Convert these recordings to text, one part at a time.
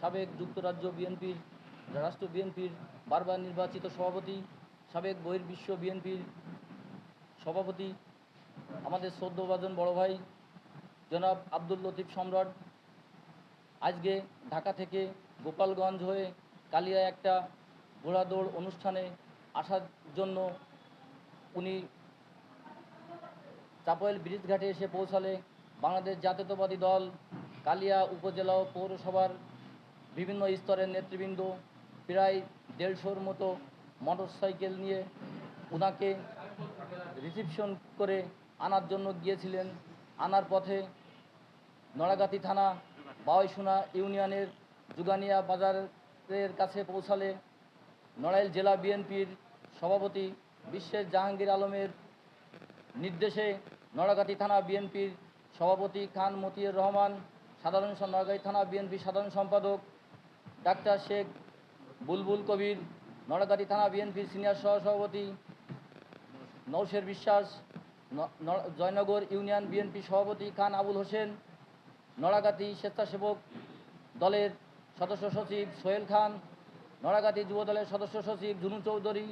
সাবেক যুক্তরাজ্য বিএনপির, রাষ্ট্র বিএনপির বারবার নির্বাচিত সভাপতি, সাবেক বহির্বিশ্ব বিএনপির সভাপতি, আমাদের সদ্যভাজন বড় ভাই, জনাব আব্দুল লতিফ সম্রাট, আজকে ঢাকা থেকে গোপালগঞ্জ হয়ে কালিয়া একটা ঘোড়া দৌড় অনুষ্ঠানে আসার জন্য উনি চাপয়েল ব্রিজ ঘাটে এসে পৌঁছালে বাংলাদেশ জাতীয়তাবাদী দল কালিয়া উপজেলা ও পৌরসভার বিভিন্ন স্তরের নেতৃবৃন্দ, প্রায় দেড়শোর মতো মোটরসাইকেল নিয়ে ওনাকে রিসিপশন করে আনার জন্য গিয়েছিলেন। আনার পথে নড়াগাতি থানা বাওয়াইসোনা ইউনিয়নের জুগানিয়া বাজারের কাছে পৌঁছালে নড়াইল জেলা বিএনপির সভাপতি বিশ্বের জাহাঙ্গীর আলমের নির্দেশে নড়াগাতি থানা বিএনপির সভাপতি খান মতিউর রহমান, সাধারণ নড়াগাতি থানা বিএনপি সাধারণ সম্পাদক ডাক্তার শেখ বুলবুল কবির নড়াগাতি থানা বিএনপির সিনিয়র সহসভাপতি নৌশের বিশ্বাস জয়নগর ইউনিয়ন বিএনপি সভাপতি খান আবুল হোসেন নড়াগাতি স্বেচ্ছাসেবক দলের সদস্য সচিব সোহেল খান নড়াগাতি যুব দলের সদস্য সচিব জুনু চৌধুরী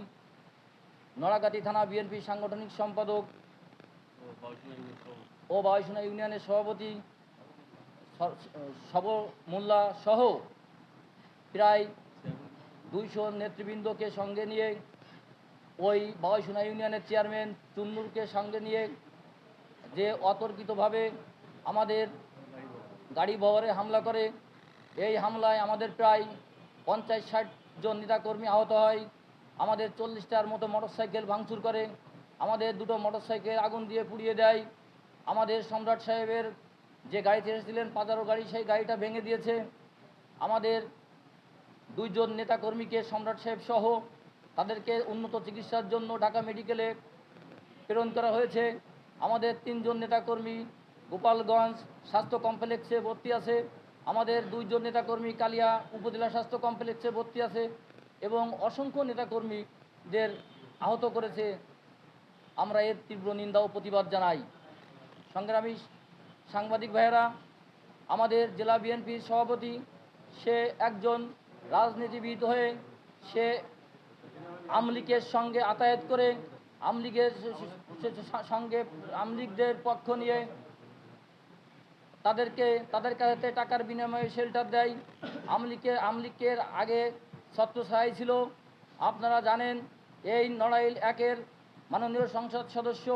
নড়াগাতি থানা বিএনপি সাংগঠনিক সম্পাদক ও বায়ুসেনা ইউনিয়নের সভাপতি সব মোল্লা সহ প্রায় দুইশো নেতৃবৃন্দকে সঙ্গে নিয়ে, ওই বায়ুসোনা ইউনিয়নের চেয়ারম্যান চুন্নুরকে সঙ্গে নিয়ে যে অতর্কিতভাবে আমাদের গাড়ি বহরে হামলা করে, এই হামলায় আমাদের প্রায় পঞ্চাশ ষাট জন নেতাকর্মী আহত হয়, আমাদের চল্লিশটার মতো মোটরসাইকেল ভাঙচুর করে, আমাদের দুটো মোটরসাইকেল আগুন দিয়ে পুড়িয়ে দেয়। আমাদের সম্রাট সাহেবের যে গাড়িতে এসেছিলেন, পাজারো গাড়ি, সেই গাড়িটা ভেঙে দিয়েছে। আমাদের দুইজন নেতাকর্মীকে সম্রাট সাহেব সহ তাদেরকে উন্নত চিকিৎসার জন্য ঢাকা মেডিকেলে প্রেরণ করা হয়েছে। আমাদের তিনজন নেতাকর্মী গোপালগঞ্জ স্বাস্থ্য কমপ্লেক্সে ভর্তি আছে। আমাদের দুইজন নেতাকর্মী কালিয়া উপজেলা স্বাস্থ্য কমপ্লেক্সে ভর্তি আছে এবং অসংখ্য নেতাকর্মীদের আহত করেছে। আমরা এর তীব্র নিন্দা ও প্রতিবাদ জানাই। সংগ্রামী সাংবাদিক ভাইয়েরা, আমাদের জেলা বিএনপির সভাপতি সে একজন রাজনীতিবিদ হয়ে সে আমলিকের সঙ্গে আতায়াত করে আমলিগের সঙ্গে আমলিগদের পক্ষ নিয়ে তাদেরকে, তাদের কাছে টাকার বিনিময়ে শেল্টার দেয়। আমলিকে আমলিকের আগে ছত্রছায়াই ছিল। আপনারা জানেন, এই নড়াইল একের মাননীয় সংসদ সদস্য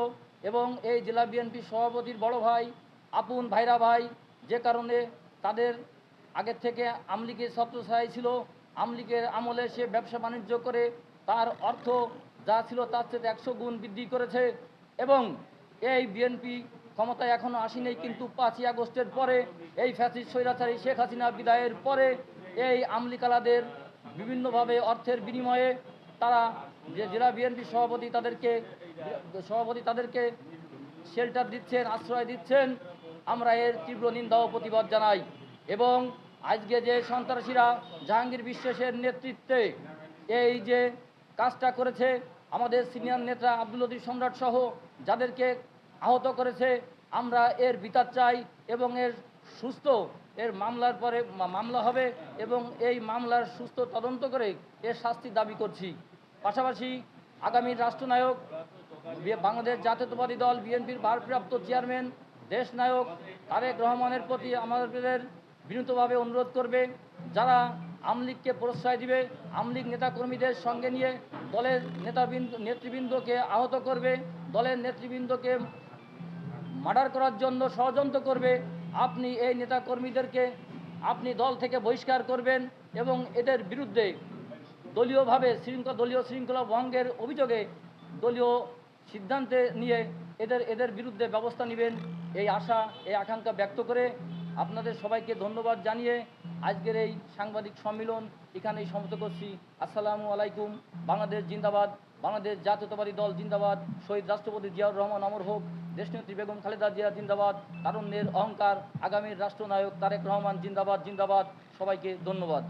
এবং এই জেলা বিএনপি সভাপতির বড় ভাই, আপন ভাইরা ভাই, যে কারণে তাদের আগের থেকে আমলিকের ছত্রছায়াই ছিল। আমলিকের আমলে সে ব্যবসা বাণিজ্য করে তার অর্থ যা ছিল তার চেয়ে একশো গুণ বৃদ্ধি করেছে এবং এই বিএনপি ক্ষমতায় এখনও আসেনি কিন্তু পাঁচই আগস্টের পরে, এই ফ্যাসিস্ট স্বৈরাচারী শেখ হাসিনা বিদায়ের পরে এই আমলিকালাদের বিভিন্নভাবে অর্থের বিনিময়ে তারা যে জেলা বিএনপি সভাপতি তাদেরকে সভাপতি তাদেরকে শেল্টার দিচ্ছেন, আশ্রয় দিচ্ছেন। আমরা এর তীব্র নিন্দা ও প্রতিবাদ জানাই। এবং আজকে যে সন্ত্রাসীরা জাহাঙ্গীর বিশ্বাসের নেতৃত্বে এই যে কাজটা করেছে, আমাদের সিনিয়র নেতা আব্দুল লতিফ সম্রাট সহ যাদেরকে আহত করেছে, আমরা এর বিচার চাই এবং এর সুস্থ, এর মামলার পরে মামলা হবে এবং এই মামলার সুস্থ তদন্ত করে এর শাস্তি দাবি করছি। পাশাপাশি আগামী রাষ্ট্রনায়ক বাংলাদেশ জাতীয়তাবাদী দল, বিএনপির ভারপ্রাপ্ত চেয়ারম্যান, দেশনায়ক তারেক রহমানের প্রতি আমাদের বিনীতভাবে অনুরোধ করবে, যারা আমলিগকে প্রশ্রয় দিবে আমলিগ নেতাকর্মীদের সঙ্গে নিয়ে দলের নেতাবৃন্দ, নেতৃবৃন্দকে আহত করবে, দলের নেতৃবৃন্দকে মার্ডার করার জন্য ষড়যন্ত্র করবে, আপনি এই নেতাকর্মীদেরকে আপনি দল থেকে বহিষ্কার করবেন এবং এদের বিরুদ্ধে দলীয়ভাবে শৃঙ্খলা, দলীয় শৃঙ্খলা ভঙ্গের অভিযোগে দলীয় সিদ্ধান্তে নিয়ে এদের এদের বিরুদ্ধে ব্যবস্থা নেবেন, এই আশা, এই আকাঙ্ক্ষা ব্যক্ত করে আপনাদের সবাইকে ধন্যবাদ জানিয়ে আজকের এই সাংবাদিক সম্মেলন এখানেই সমাপ্ত করছি। আসসালামু আলাইকুম। বাংলাদেশ জিন্দাবাদ, বাংলাদেশ জাতীয়তাবাদী দল জিন্দাবাদ, শহীদ রাষ্ট্রপতি জিয়াউর রহমান অমর হোক, দেশনেত্রী বেগম খালেদা জিয়া জিন্দাবাদ, তারুণ্যের অহংকার আগামীর রাষ্ট্রনায়ক তারেক রহমান জিন্দাবাদ জিন্দাবাদ। সবাইকে ধন্যবাদ।